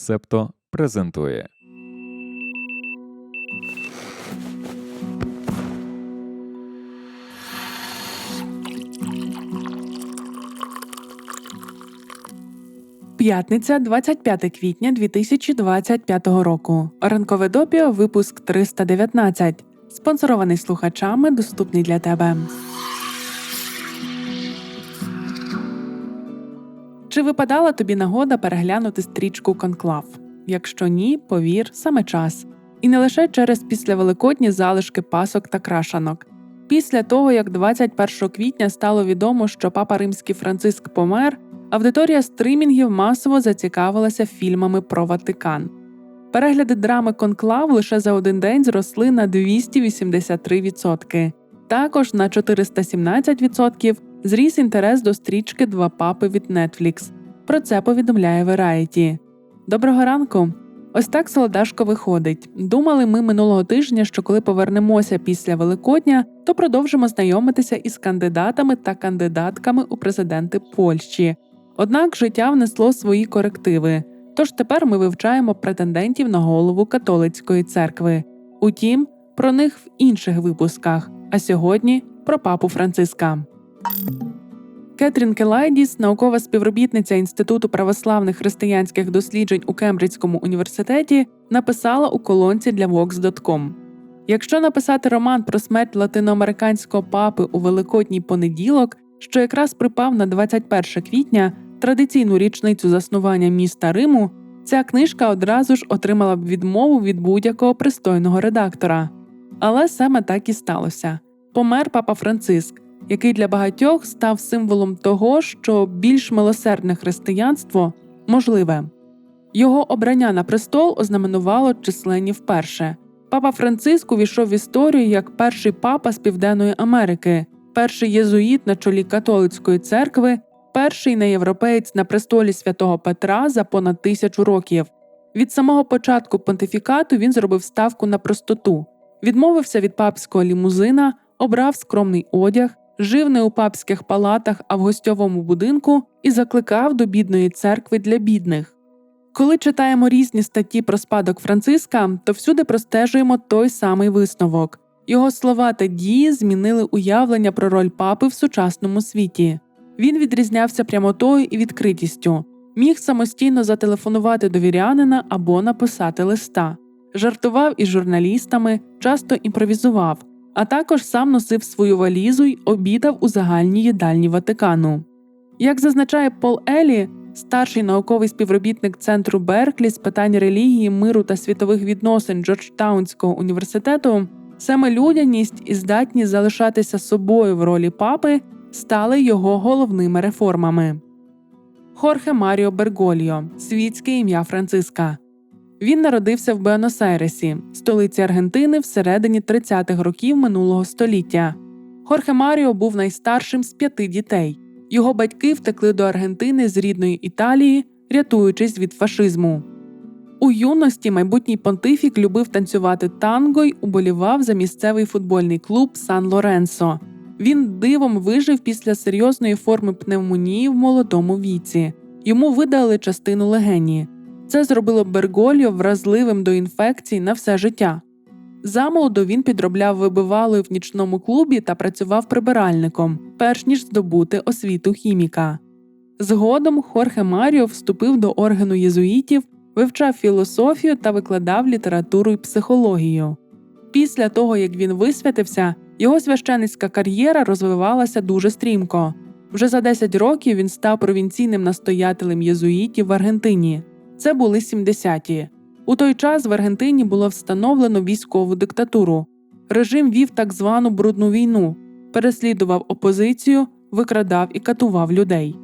Септо презентує. П'ятниця, 25 квітня 2025 року. Ранкове допіо, випуск 319. Спонсорований слухачами, доступний для тебе. Чи випадала тобі нагода переглянути стрічку Конклав? Якщо ні, повір, саме час. І не лише через післявеликодні залишки пасок та крашанок. Після того, як 21 квітня стало відомо, що папа римський Франциск помер, аудиторія стримінгів масово зацікавилася фільмами про Ватикан. Перегляди драми Конклав лише за один день зросли на 283%. Також на 417% зріс інтерес до стрічки Два папи від Netflix. Про це повідомляє Variety. Доброго ранку! Ось так солодашко виходить. Думали ми минулого тижня, що коли повернемося після Великодня, то продовжимо знайомитися із кандидатами та кандидатками у президенти Польщі. Однак життя внесло свої корективи. Тож тепер ми вивчаємо претендентів на голову католицької церкви. Утім, про них в інших випусках. А сьогодні про папу Франциска. Кетрін Келайдіс, наукова співробітниця Інституту православних християнських досліджень у Кембриджському університеті, написала у колонці для Vox.com. Якщо написати роман про смерть латиноамериканського папи у Великодній понеділок, що якраз припав на 21 квітня, традиційну річницю заснування міста Риму, ця книжка одразу ж отримала б відмову від будь-якого пристойного редактора. Але саме так і сталося. Помер папа Франциск, який для багатьох став символом того, що більш милосердне християнство можливе. Його обрання на престол ознаменувало численні вперше. Папа Франциск увійшов в історію як перший папа з Південної Америки, перший єзуїт на чолі католицької церкви, перший неєвропеєць на престолі святого Петра за понад тисячу років. Від самого початку понтифікату він зробив ставку на простоту, відмовився від папського лімузина, обрав скромний одяг, жив не у папських палатах, а в гостьовому будинку і закликав до бідної церкви для бідних. Коли читаємо різні статті про спадок Франциска, то всюди простежуємо той самий висновок. Його слова та дії змінили уявлення про роль папи в сучасному світі. Він відрізнявся прямотою і відкритістю, міг самостійно зателефонувати до вірянина або написати листа, жартував із журналістами, часто імпровізував, а також сам носив свою валізу й обідав у загальній їдальні Ватикану. Як зазначає Пол Елі, старший науковий співробітник центру Берклі з питань релігії, миру та світових відносин Джорджтаунського університету, саме людяність і здатність залишатися собою в ролі папи стали його головними реформами. Хорхе Маріо Бергольо світське ім'я Франциска. Він народився в Буенос-Айресі, столиці Аргентини всередині 30-х років минулого століття. Хорхе Маріо був найстаршим з п'яти дітей. Його батьки втекли до Аргентини з рідної Італії, рятуючись від фашизму. У юності майбутній понтифік любив танцювати танго й уболівав за місцевий футбольний клуб Сан Лоренсо. Він дивом вижив після серйозної форми пневмонії в молодому віці. Йому видали частину легені. Це зробило Бергольо вразливим до інфекцій на все життя. Замолоду він підробляв вибивалою в нічному клубі та працював прибиральником, перш ніж здобути освіту хіміка. Згодом Хорхе Маріо вступив до органу єзуїтів, вивчав філософію та викладав літературу й психологію. Після того, як він висвятився, його священицька кар'єра розвивалася дуже стрімко. Вже за 10 років він став провінційним настоятелем єзуїтів в Аргентині. Це були 70-ті. У той час в Аргентині було встановлено військову диктатуру. Режим вів так звану брудну війну, переслідував опозицію, викрадав і катував людей.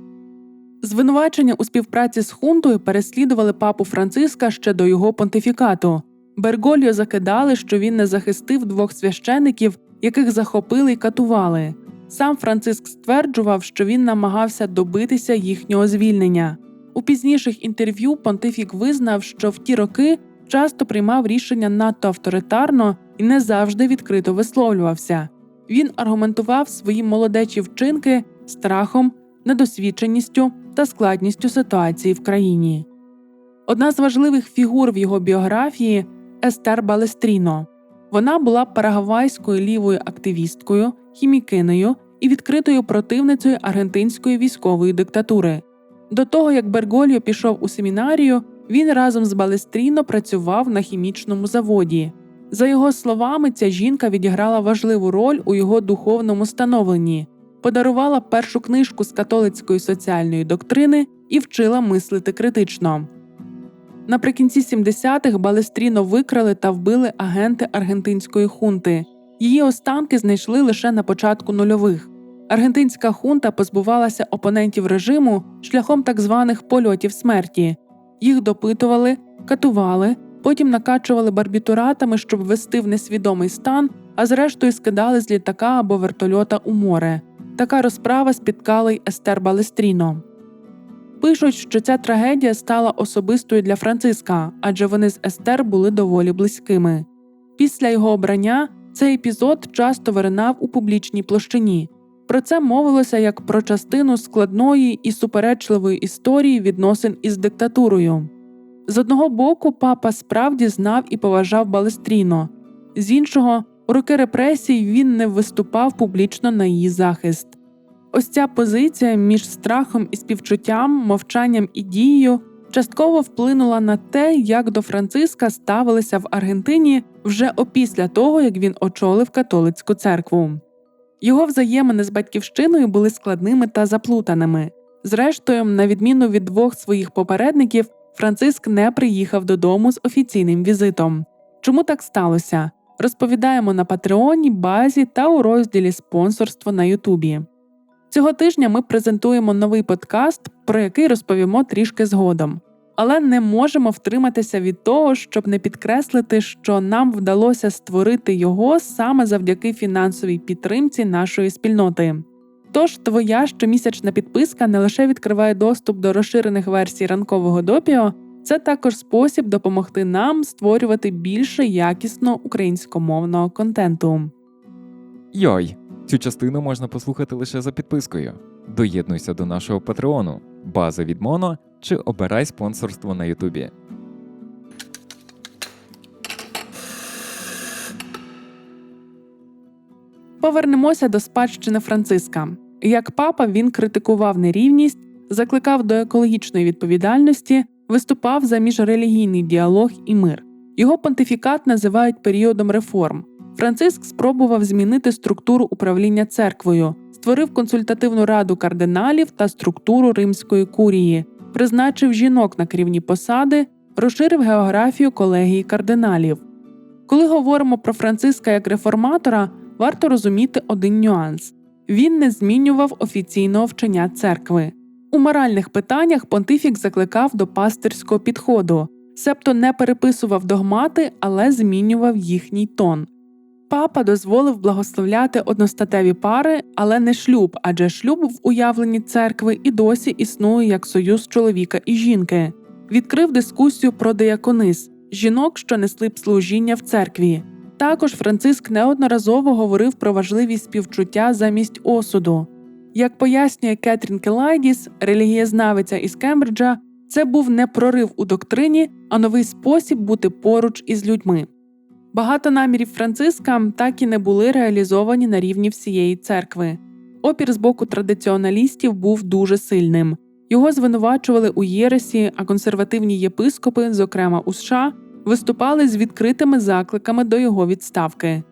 Звинувачення у співпраці з хунтою переслідували папу Франциска ще до його понтифікату. Бергольо закидали, що він не захистив двох священиків, яких захопили й катували. Сам Франциск стверджував, що він намагався добитися їхнього звільнення. У пізніших інтерв'ю понтифік визнав, що в ті роки часто приймав рішення надто авторитарно і не завжди відкрито висловлювався. Він аргументував свої молодечі вчинки страхом, недосвідченістю та складністю ситуації в країні. Одна з важливих фігур в його біографії Естер Балестріно. Вона була парагвайською лівою активісткою, хімікиною і відкритою противницею аргентинської військової диктатури. До того як Бергольо пішов у семінарію, він разом з Балестріно працював на хімічному заводі. За його словами, ця жінка відіграла важливу роль у його духовному становленні, подарувала першу книжку з католицької соціальної доктрини і вчила мислити критично. Наприкінці 70-х Балестріно викрали та вбили агенти аргентинської хунти. Її останки знайшли лише на початку нульових. Аргентинська хунта позбувалася опонентів режиму шляхом так званих польотів смерті. Їх допитували, катували, потім накачували барбітуратами, щоб ввести в несвідомий стан, а зрештою скидали з літака або вертольота у море. Така розправа спіткала й Естер Балестріно. Пишуть, що ця трагедія стала особистою для Франциска, адже вони з Естер були доволі близькими. Після його обрання цей епізод часто виринав у публічній площині. Про це мовилося як про частину складної і суперечливої історії відносин із диктатурою. З одного боку, папа справді знав і поважав Балестріно, з іншого, у роки репресій він не виступав публічно на її захист. Ось ця позиція між страхом і співчуттям, мовчанням і дією частково вплинула на те, як до Франциска ставилися в Аргентині вже опісля того, як він очолив католицьку церкву. Його взаємини з батьківщиною були складними та заплутаними. Зрештою, на відміну від двох своїх попередників, Франциск не приїхав додому з офіційним візитом. Чому так сталося? Розповідаємо на Патреоні, базі та у розділі спонсорство на Ютубі. Цього тижня ми презентуємо новий подкаст, про який розповімо трішки згодом. Але не можемо втриматися від того, щоб не підкреслити, що нам вдалося створити його саме завдяки фінансовій підтримці нашої спільноти. Тож твоя щомісячна підписка не лише відкриває доступ до розширених версій ранкового допіо, це також спосіб допомогти нам створювати більше якісно українськомовного контенту. Йой! Цю частину можна послухати лише за підпискою. Доєднуйся до нашого патреону, база від Моно чи обирай спонсорство на Ютубі. Повернемося до спадщини Франциска. Як папа він критикував нерівність, закликав до екологічної відповідальності, виступав за міжрелігійний діалог і мир. Його понтифікат називають періодом реформ. Франциск спробував змінити структуру управління церквою, створив консультативну раду кардиналів та структуру римської курії, призначив жінок на керівні посади, розширив географію колегії кардиналів. Коли говоримо про Франциска як реформатора, варто розуміти один нюанс: він не змінював офіційного вчення церкви. У моральних питаннях понтифік закликав до пастирського підходу, себто не переписував догмати, але змінював їхній тон. Папа дозволив благословляти одностатеві пари, але не шлюб, адже шлюб в уявленні церкви і досі існує як союз чоловіка і жінки. Відкрив дискусію про деяконис жінок, що несли б служіння в церкві. Також Франциск неодноразово говорив про важливість співчуття замість осуду. Як пояснює Кетрін Келайдіс, релігієзнавиця із Кембриджа, це був не прорив у доктрині, а новий спосіб бути поруч із людьми. Багато намірів Франциска так і не були реалізовані на рівні всієї церкви. Опір з боку традиціоналістів був дуже сильним. Його звинувачували у Єресі, а консервативні єпископи, зокрема у США, виступали з відкритими закликами до його відставки.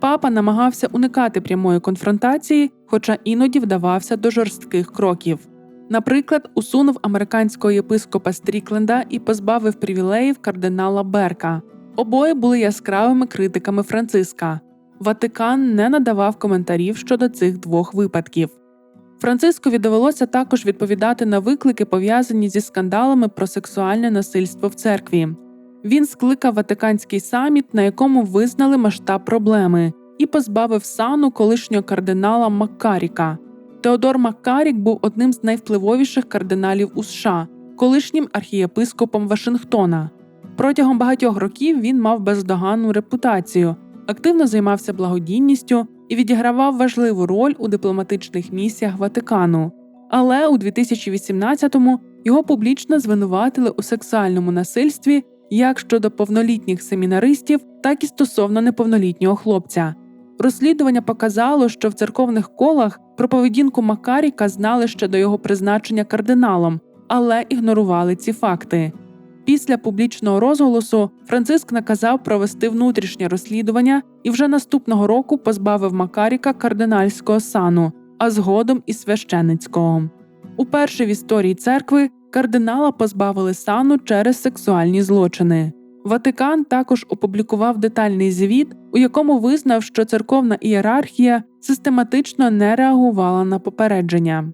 Папа намагався уникати прямої конфронтації, хоча іноді вдавався до жорстких кроків. Наприклад, усунув американського єпископа Стрікленда і позбавив привілеїв кардинала Берка. Обоє були яскравими критиками Франциска. Ватикан не надавав коментарів щодо цих двох випадків. Францискові довелося також відповідати на виклики, пов'язані зі скандалами про сексуальне насильство в церкві. Він скликав Ватиканський саміт, на якому визнали масштаб проблеми, і позбавив сану колишнього кардинала Маккаріка. Теодор Маккарік був одним з найвпливовіших кардиналів у США, колишнім архієпископом Вашингтона. Протягом багатьох років він мав бездоганну репутацію, активно займався благодійністю і відігравав важливу роль у дипломатичних місіях Ватикану. Але у 2018-му його публічно звинуватили у сексуальному насильстві як щодо повнолітніх семінаристів, так і стосовно неповнолітнього хлопця. Розслідування показало, що в церковних колах про поведінку Макаріка знали ще до його призначення кардиналом, але ігнорували ці факти. Після публічного розголосу Франциск наказав провести внутрішнє розслідування і вже наступного року позбавив Макаріка кардинальського сану, а згодом і священицького. Уперше в історії церкви кардинала позбавили сану через сексуальні злочини. Ватикан також опублікував детальний звіт, у якому визнав, що церковна ієрархія систематично не реагувала на попередження.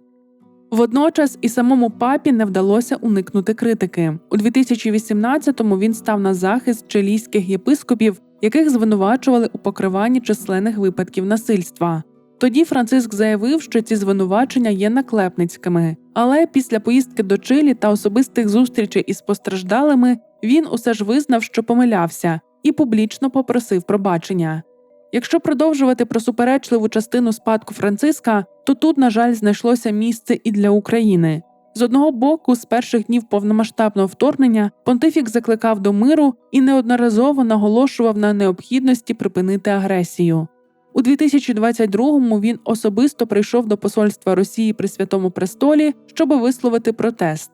Водночас і самому папі не вдалося уникнути критики. У 2018-му він став на захист чилійських єпископів, яких звинувачували у покриванні численних випадків насильства. Тоді Франциск заявив, що ці звинувачення є наклепницькими, але після поїздки до Чилі та особистих зустрічей із постраждалими він усе ж визнав, що помилявся, і публічно попросив пробачення. Якщо продовжувати про суперечливу частину спадку Франциска, то тут, на жаль, знайшлося місце і для України. З одного боку, з перших днів повномасштабного вторгнення понтифік закликав до миру і неодноразово наголошував на необхідності припинити агресію. У 2022-му він особисто прийшов до посольства Росії при Святому Престолі, щоб висловити протест.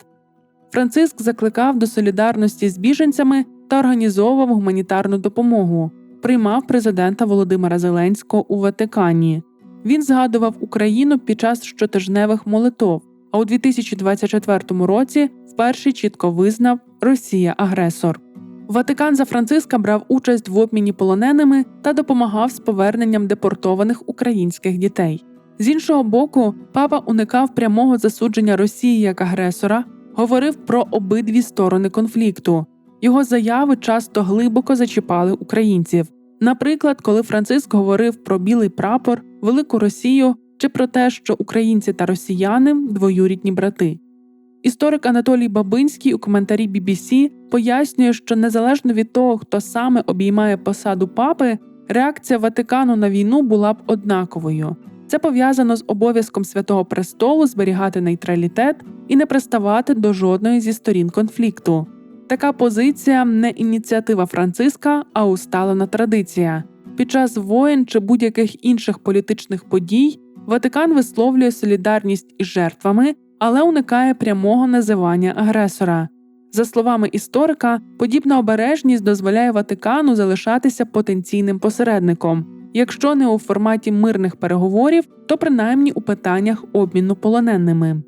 Франциск закликав до солідарності з біженцями та організовував гуманітарну допомогу, приймав президента Володимира Зеленського у Ватикані. Він згадував Україну під час щотижневих молитов, а у 2024 році вперше чітко визнав Росія агресор. Ватикан за Франциска брав участь в обміні полоненими та допомагав з поверненням депортованих українських дітей. З іншого боку, папа уникав прямого засудження Росії як агресора, говорив про обидві сторони конфлікту. Його заяви часто глибоко зачіпали українців. Наприклад, коли Франциск говорив про білий прапор, велику Росію чи про те, що українці та росіяни двоюрідні брати. Історик Анатолій Бабинський у коментарі BBC пояснює, що незалежно від того, хто саме обіймає посаду папи, реакція Ватикану на війну була б однаковою. Це пов'язано з обов'язком Святого Престолу зберігати нейтралітет і не приставати до жодної зі сторін конфлікту. Така позиція не ініціатива Франциска, а усталена традиція. Під час воєн чи будь-яких інших політичних подій Ватикан висловлює солідарність із жертвами, але уникає прямого називання агресора. За словами історика, подібна обережність дозволяє Ватикану залишатися потенційним посередником, якщо не у форматі мирних переговорів, то принаймні у питаннях обміну полоненими.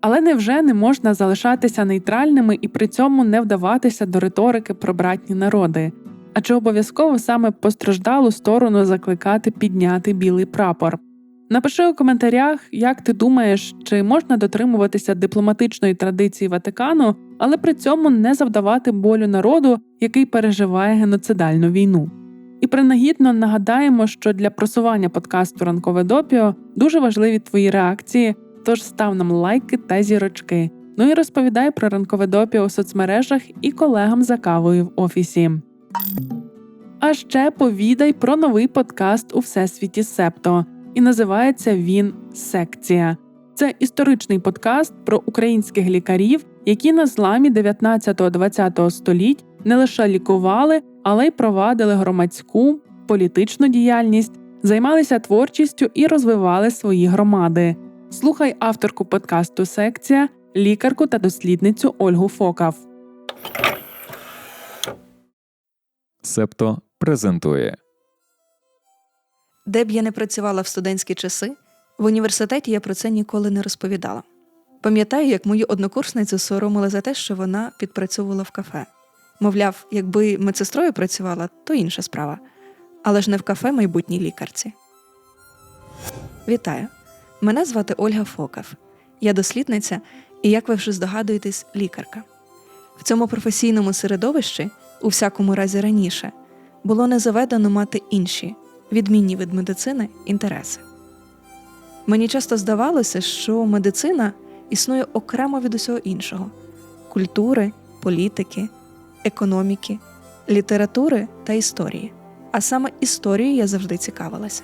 Але невже не можна залишатися нейтральними і при цьому не вдаватися до риторики про братні народи? А чи обов'язково саме постраждалу сторону закликати підняти білий прапор? Напиши у коментарях, як ти думаєш, чи можна дотримуватися дипломатичної традиції Ватикану, але при цьому не завдавати болю народу, який переживає геноцидальну війну. І принагідно нагадаємо, що для просування подкасту Ранкове допіо дуже важливі твої реакції, тож став нам лайки та зірочки. Ну і розповідай про ранкове допіо у соцмережах і колегам за кавою в офісі. А ще повідай про новий подкаст у всесвіті Септо і називається він Секція. Це історичний подкаст про українських лікарів, які на зламі 19-20 століть не лише лікували, але й провадили громадську, політичну діяльність, займалися творчістю і розвивали свої громади. Слухай авторку подкасту Секція, лікарку та дослідницю Ольгу Фокав. Септо презентує. Де б я не працювала в студентські часи, в університеті я про це ніколи не розповідала. Пам'ятаю, як мою однокурсницю соромили за те, що вона підпрацьовувала в кафе. Мовляв, якби медсестрою працювала, то інша справа. Але ж не в кафе майбутній лікарці. Вітаю! Мене звати Ольга Фокав. Я дослідниця і, як ви вже здогадуєтесь, лікарка. В цьому професійному середовищі, у всякому разі раніше, було не заведено мати інші відмінні від медицини інтереси. Мені часто здавалося, що медицина існує окремо від усього іншого культури, політики, економіки, літератури та історії. А саме історією я завжди цікавилася.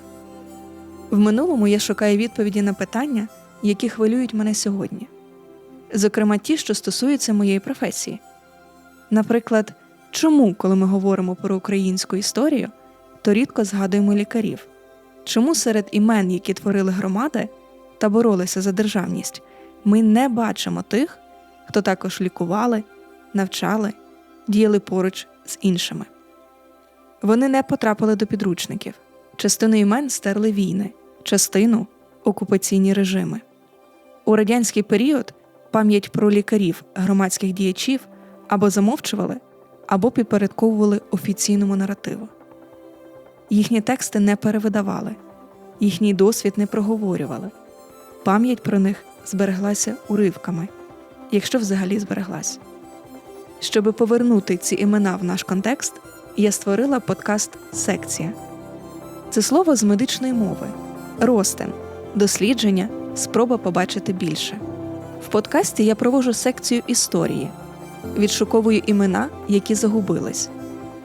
В минулому я шукаю відповіді на питання, які хвилюють мене сьогодні. зокрема ті, що стосуються моєї професії. Наприклад, чому, коли ми говоримо про українську історію, то рідко згадуємо лікарів? Чому серед імен, які творили громади та боролися за державність, ми не бачимо тих, хто також лікували, навчали, діяли поруч з іншими? Вони не потрапили до підручників. Частину імен стерли війни, частину окупаційні режими. У радянський період пам'ять про лікарів, громадських діячів або замовчували, або підпорядковували офіційному наративу. Їхні тексти не перевидавали, їхній досвід не проговорювали. Пам'ять про них збереглася уривками, якщо взагалі збереглась. Щоби повернути ці імена в наш контекст, я створила подкаст Секція. Це слово з медичної мови, ростин, дослідження, спроба побачити більше. В подкасті я провожу секцію історії, відшуковую імена, які загубились,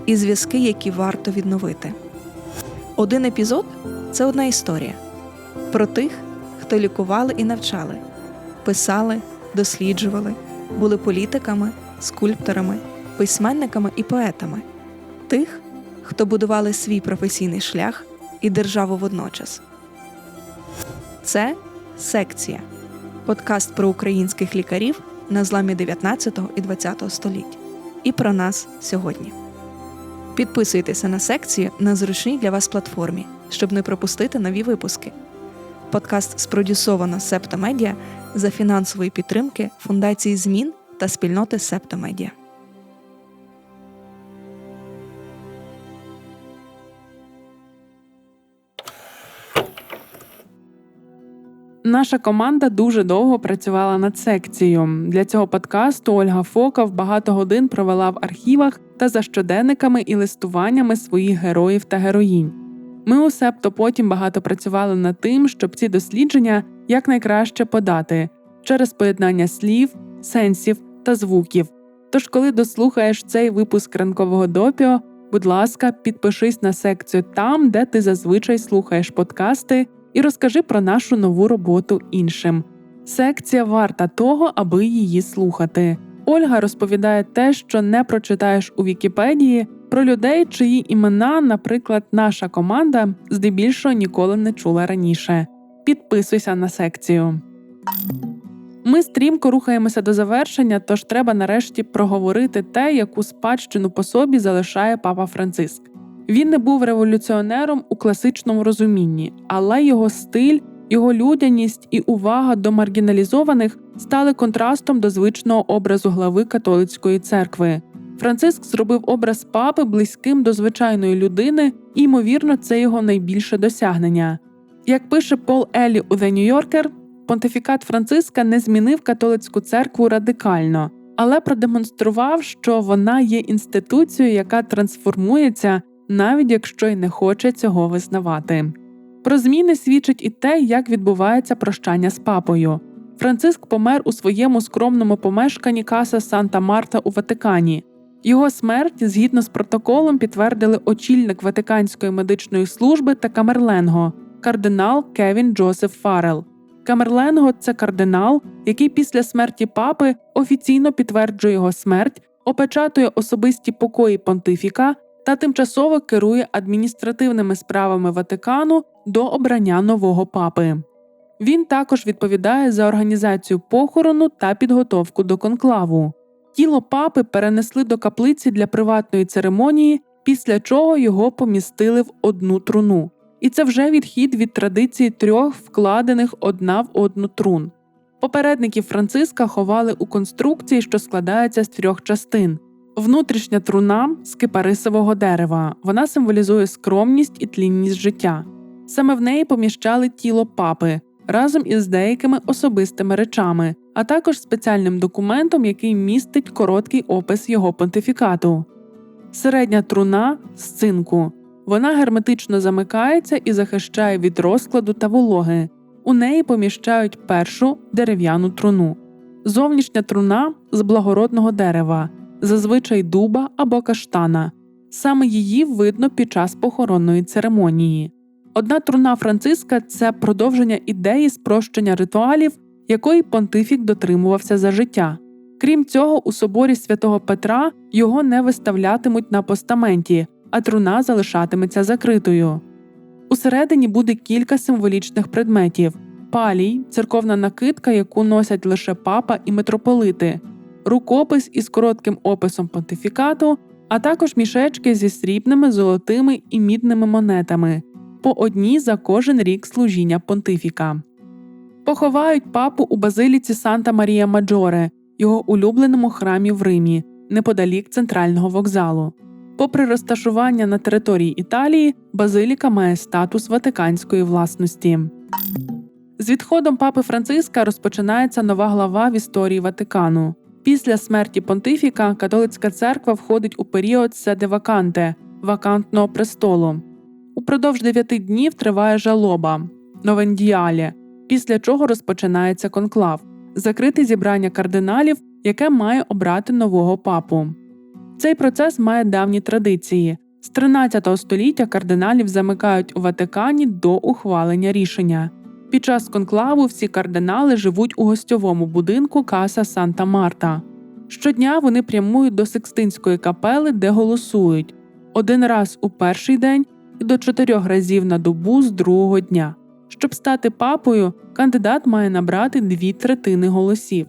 і зв'язки, які варто відновити. Один епізод це одна історія. Про тих, хто лікували і навчали, писали, досліджували, були політиками, скульпторами, письменниками і поетами, тих, хто будували свій професійний шлях і державу водночас. Це секція подкаст про українських лікарів на зламі 19 і 20 століть. І про нас сьогодні. Підписуйтеся на секцію на зручній для вас платформі, щоб не пропустити нові випуски. Подкаст спродюсовано Септомедіа за фінансової підтримки Фундації змін та спільноти Септомедіа. Наша команда дуже довго працювала над секцією. Для цього подкасту Ольга Фоков багато годин провела в архівах та за щоденниками і листуваннями своїх героїв та героїнь. Ми у Септо потім багато працювали над тим, щоб ці дослідження якнайкраще подати через поєднання слів, сенсів та звуків. Тож, коли дослухаєш цей випуск ранкового допіо, будь ласка, підпишись на секцію там, де ти зазвичай слухаєш подкасти і розкажи про нашу нову роботу іншим. Секція варта того, аби її слухати. Ольга розповідає те, що не прочитаєш у Вікіпедії, про людей, чиї імена, наприклад, наша команда здебільшого ніколи не чула раніше. Підписуйся на секцію. Ми стрімко рухаємося до завершення, тож треба нарешті проговорити те, яку спадщину по собі залишає папа Франциск. Він не був революціонером у класичному розумінні, але його стиль, його людяність і увага до маргіналізованих стали контрастом до звичного образу глави католицької церкви. Франциск зробив образ папи близьким до звичайної людини, і ймовірно, це його найбільше досягнення. Як пише Пол Еллі у The New Yorker, понтифікат Франциска не змінив католицьку церкву радикально, але продемонстрував, що вона є інституцією, яка трансформується навіть якщо й не хоче цього визнавати. Про зміни свідчить і те, як відбувається прощання з папою. Франциск помер у своєму скромному помешканні Каса Санта Марта у Ватикані. Його смерть згідно з протоколом підтвердили очільник Ватиканської медичної служби та Камерленго, кардинал Кевін Джозеф Фарел. Камерленго це кардинал, який після смерті папи офіційно підтверджує його смерть, опечатує особисті покої понтифіка та тимчасово керує адміністративними справами Ватикану до обрання нового папи. Він також відповідає за організацію похорону та підготовку до конклаву. Тіло папи перенесли до каплиці для приватної церемонії, після чого його помістили в одну труну. І це вже відхід від традиції трьох вкладених одна в одну трун. Попередників Франциска ховали у конструкції, що складається з трьох частин. Внутрішня труна з кипарисового дерева. Вона символізує скромність і тлінність життя. Саме в неї поміщали тіло папи разом із деякими особистими речами, а також спеціальним документом, який містить короткий опис його понтифікату. Середня труна з цинку. Вона герметично замикається і захищає від розкладу та вологи. У неї поміщають першу дерев'яну труну. Зовнішня труна з благородного дерева, зазвичай дуба або каштана. Саме її видно під час похоронної церемонії. Одна труна Франциска це продовження ідеї спрощення ритуалів, якої понтифік дотримувався за життя. Крім цього, у соборі святого Петра його не виставлятимуть на постаменті, а труна залишатиметься закритою. Усередині буде кілька символічних предметів: палій, церковна накидка, яку носять лише папа і митрополити, рукопис із коротким описом понтифікату, а також мішечки зі срібними, золотими і мідними монетами, по одній за кожен рік служіння понтифіка. Поховають папу у базиліці Санта Марія Маджоре, його улюбленому храмі в Римі, неподалік центрального вокзалу. Попри розташування на території Італії, базиліка має статус ватиканської власності. З відходом папи Франциска розпочинається нова глава в історії Ватикану. Після смерті понтифіка католицька церква входить у період седе ваканте вакантного престолу. Упродовж дев'яти днів триває жалоба новендіалі, після чого розпочинається конклав закрите зібрання кардиналів, яке має обрати нового папу. Цей процес має давні традиції. З 13 століття кардиналів замикають у Ватикані до ухвалення рішення. Під час конклаву всі кардинали живуть у гостьовому будинку Каса Санта Марта. Щодня вони прямують до Секстинської капели, де голосують один раз у перший день і до чотирьох разів на добу з другого дня. Щоб стати папою, кандидат має набрати дві третини голосів.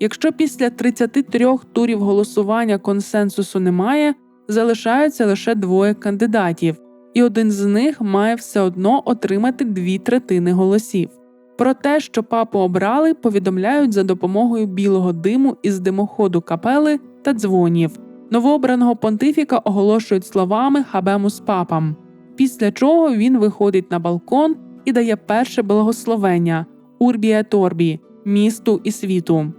Якщо після 33 турів голосування консенсусу немає, залишаються лише двоє кандидатів, і один з них має все одно отримати дві третини голосів. Про те, що папу обрали, повідомляють за допомогою білого диму із димоходу капели та дзвонів. Новообраного понтифіка оголошують словами Хабемус папам, після чого він виходить на балкон і дає перше благословення Урбія Торбі, місту і світу.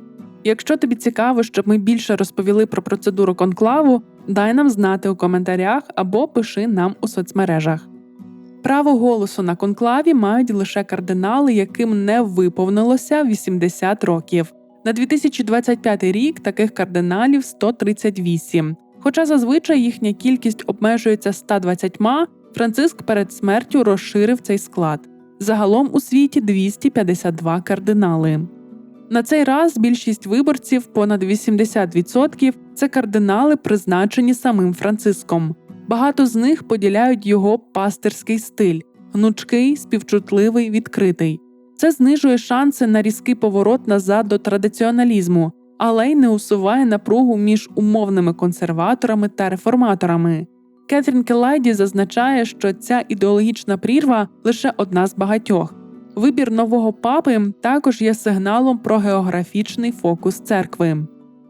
Якщо тобі цікаво, щоб ми більше розповіли про процедуру конклаву, дай нам знати у коментарях або пиши нам у соцмережах. Право голосу на конклаві мають лише кардинали, яким не виповнилося 80 років. На 2025 рік таких кардиналів 138. Хоча зазвичай їхня кількість обмежується 120, Франциск перед смертю розширив цей склад. Загалом у світі 252 кардинали. На цей раз більшість виборців, понад 80%, це кардинали, призначені самим Франциском. Багато з них поділяють його пастирський стиль гнучкий, співчутливий, відкритий. Це знижує шанси на різкий поворот назад до традиціоналізму, але й не усуває напругу між умовними консерваторами та реформаторами. Кетрін Келайді зазначає, що ця ідеологічна прірва лише одна з багатьох. Вибір нового папи також є сигналом про географічний фокус церкви.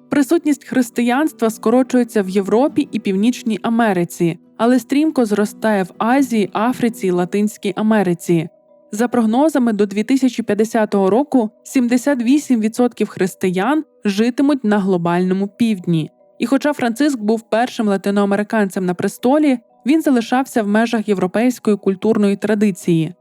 Присутність християнства скорочується в Європі і Північній Америці, але стрімко зростає в Азії, Африці і Латинській Америці. За прогнозами, до 2050 року 78% християн житимуть на глобальному півдні. І хоча Франциск був першим латиноамериканцем на престолі, він залишався в межах європейської культурної традиції.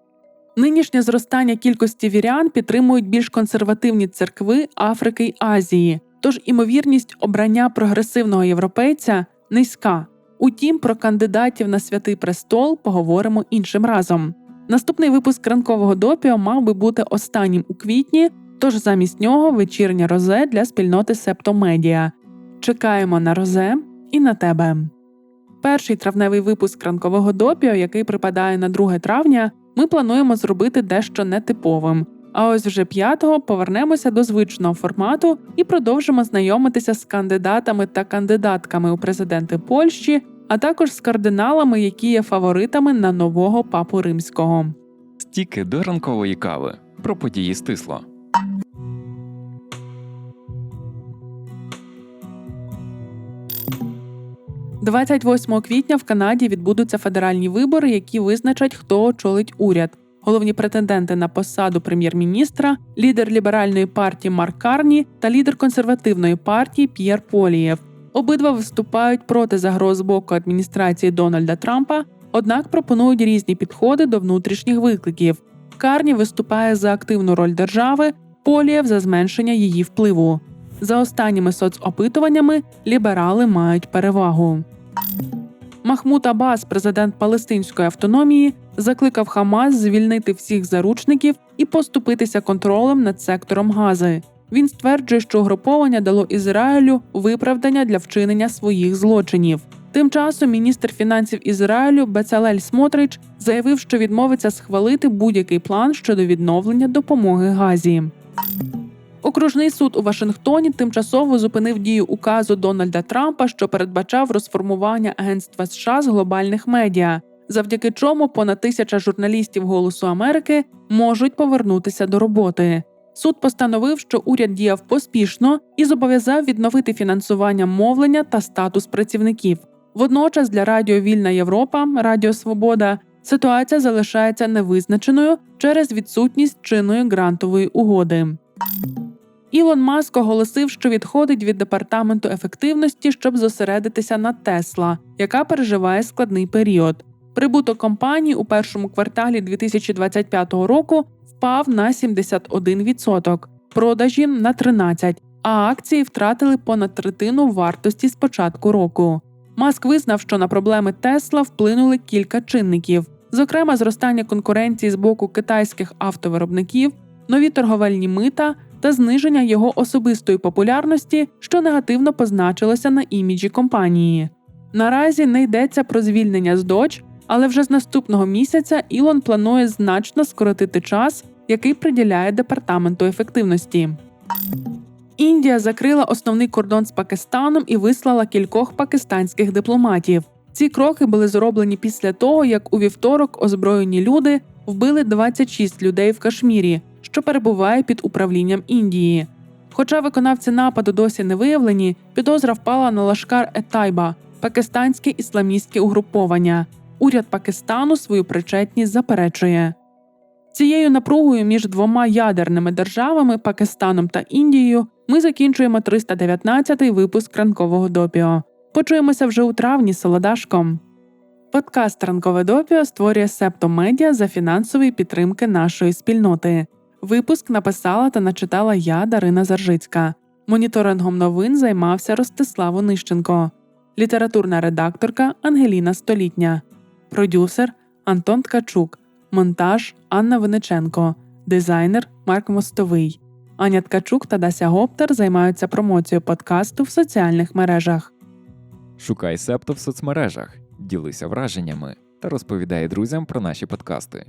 Нинішнє зростання кількості вірян підтримують більш консервативні церкви Африки й Азії, тож імовірність обрання прогресивного європейця низька. Утім, про кандидатів на святий престол поговоримо іншим разом. Наступний випуск ранкового допіо мав би бути останнім у квітні, тож замість нього вечірня розе для спільноти Септомедіа. Чекаємо на розе і на тебе. Перший травневий випуск ранкового допіо, який припадає на 2 травня, ми плануємо зробити дещо нетиповим. А ось вже п'ятого повернемося до звичного формату і продовжимо знайомитися з кандидатами та кандидатками у президенти Польщі, а також з кардиналами, які є фаворитами на нового папу римського. Стіки до ранкової кави про події стисло. – 28 квітня в Канаді відбудуться федеральні вибори, які визначать, хто очолить уряд. Головні претенденти на посаду прем'єр-міністра, лідер ліберальної партії Марк Карні та лідер консервативної партії П'єр Полієв. Обидва виступають проти загроз боку адміністрації Дональда Трампа, однак пропонують різні підходи до внутрішніх викликів. Карні виступає за активну роль держави, Полієв за зменшення її впливу. За останніми соцопитуваннями ліберали мають перевагу. Махмуд Аббас, президент Палестинської автономії, закликав Хамас звільнити всіх заручників і поступитися контролем над сектором Гази. Він стверджує, що угруповання дало Ізраїлю виправдання для вчинення своїх злочинів. Тим часом міністр фінансів Ізраїлю Бецалель Смотрич заявив, що відмовиться схвалити будь-який план щодо відновлення допомоги Газі. Окружний суд у Вашингтоні тимчасово зупинив дію указу Дональда Трампа, що передбачав розформування агентства США з глобальних медіа, завдяки чому понад тисяча журналістів Голосу Америки можуть повернутися до роботи. Суд постановив, що уряд діяв поспішно і зобов'язав відновити фінансування мовлення та статус працівників. Водночас для Радіо Вільна Європа, Радіо Свобода ситуація залишається невизначеною через відсутність чинної грантової угоди. Ілон Маск оголосив, що відходить від департаменту ефективності, щоб зосередитися на Тесла, яка переживає складний період. Прибуток компанії у першому кварталі 2025 року впав на 71%, продажі на 13%, а акції втратили понад третину вартості з початку року. Маск визнав, що на проблеми Тесла вплинули кілька чинників, зокрема зростання конкуренції з боку китайських автовиробників, нові торговельні мита та зниження його особистої популярності, що негативно позначилося на іміджі компанії. Наразі не йдеться про звільнення з Dodge, але вже з наступного місяця Ілон планує значно скоротити час, який приділяє департаменту ефективності. Індія закрила основний кордон з Пакистаном і вислала кількох пакистанських дипломатів. Ці кроки були зроблені після того, як у вівторок озброєні люди вбили 26 людей в Кашмірі, що перебуває під управлінням Індії. Хоча виконавці нападу досі не виявлені, підозра впала на лашкар Етайба, пакистанське ісламістське угруповання. Уряд Пакистану свою причетність заперечує. Цією напругою між двома ядерними державами Пакистаном та Індією ми закінчуємо 319-й випуск ранкового допіо. Почуємося вже у травні з Солодашком. Подкаст Ранкове допіо створює Септо Медіа за фінансової підтримки нашої спільноти. Випуск написала та начитала я, Дарина Заржицька. Моніторингом новин займався Ростислав Онищенко, літературна редакторка Ангеліна Столітня, продюсер Антон Ткачук, монтаж Анна Виниченко, дизайнер Марк Мостовий. Аня Ткачук та Дася Гоптер займаються промоцією подкасту в соціальних мережах. Шукай Септо в соцмережах, ділися враженнями та розповідай друзям про наші подкасти.